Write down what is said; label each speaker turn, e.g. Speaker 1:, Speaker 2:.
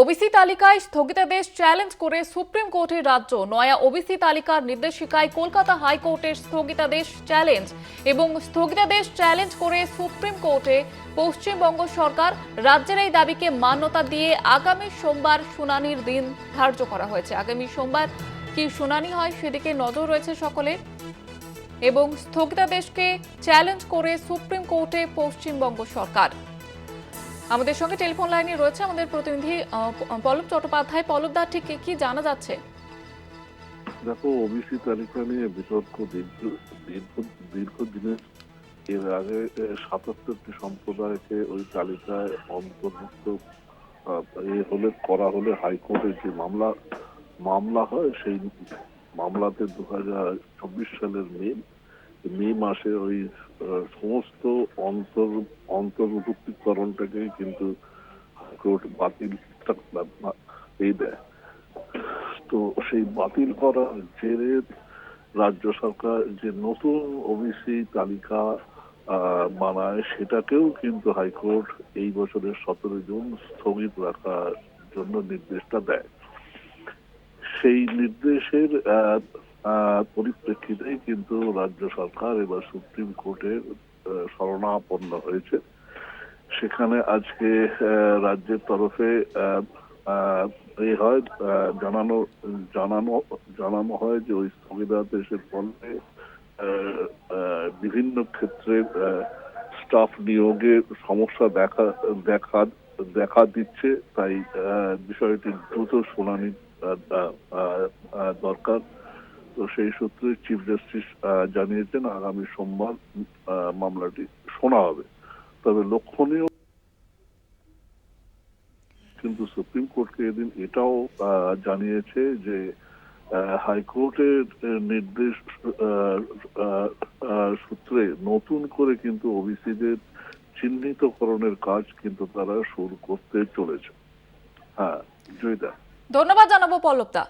Speaker 1: OBC তালিকায় স্থগিতাদেশ challenge করে সুপ্রিম কোর্টের রাজ্য নয়া ওবিসি তালিকার নির্দেশিকায় কলকাতা হাইকোর্টের স্থগিতাদেশ চ্যালেঞ্জ এবং স্থগিতাদেশ চ্যালেঞ্জ করে সুপ্রিম কোর্টে পশ্চিমবঙ্গ সরকার রাজ্যের এই দাবিকে মান্যতা দিয়ে আগামী সোমবার শুনানির দিন ধার্য করা হয়েছে। আগামী সোমবার কি শুনানি হয় সেদিকে নজর রয়েছে সকলের। এবং স্থগিতাদেশকে চ্যালেঞ্জ করে সুপ্রিম কোর্টে পশ্চিমবঙ্গ সরকার। আমাদের সঙ্গে টেলিফোন লাইনে রয়েছে আমাদের প্রতিনিধি পল্লব চট্টোপাধ্যায়। পল্লব দা, ঠিক কি জানা যাচ্ছে?
Speaker 2: দেখো ওবিসি তালিকা নিয়ে বিতর্ক দীর্ঘ দীর্ঘ, দীর্ঘদিনের। এর আগে সাতাত্তরটি সম্প্রদায়কে ওই তালিকায় অন্তর্ভুক্ত এ হলে, করা হলে হাইকোর্টে যে মামলা মামলা হয়, সেই মামলাতে দু হাজার চব্বিশ সালের মে মে মাসে ওই সমস্ত অন্তর অন্তর্ভুক্তিকরণটাকে কিন্তু হাইকোর্ট বাতিল এই দেয়। তো সেই বাতিল করার জেরে রাজ্য সরকার যে নতুন ওবিসি তালিকা বানায়, সেটাকেও কিন্তু হাইকোর্ট এই বছরের সতেরো জুন স্থগিত রাখার জন্য নির্দেশটা দেয়। সেই নির্দেশের পরিপ্রেক্ষিতেই কিন্তু রাজ্য সরকার এবার সুপ্রিম কোর্টের আহ, শরণাপন্ন হয়েছে। সেখানে আজকে রাজ্যের তরফে আহ, হয় জানানো জানানো জানানো হয় যে ওই স্থগিতাদেশের ফলে বিভিন্ন ক্ষেত্রে স্টাফ নিয়োগে সমস্যা দেখা দেখা দেখা দিচ্ছে। তাই বিষয়টি দ্রুত শুনানি দরকার। তো সেই সূত্রে চিফ জাস্টিস জানিয়েছেন আগামী সোমবার মামলাটি শোনা হবে। তবে লক্ষণীয় কিন্তু সুপ্রিম কোর্টকে এদিন এটাও জানিয়েছে যে হাইকোর্টের নির্দেশ সূত্রে নতুন করে কিন্তু ওবিসিদের চিহ্নিতকরণের কাজ কিন্তু তারা শুরু করতে চলেছে। হ্যাঁ জয়দা
Speaker 1: ধন্যবাদ জানাব পল্লব দা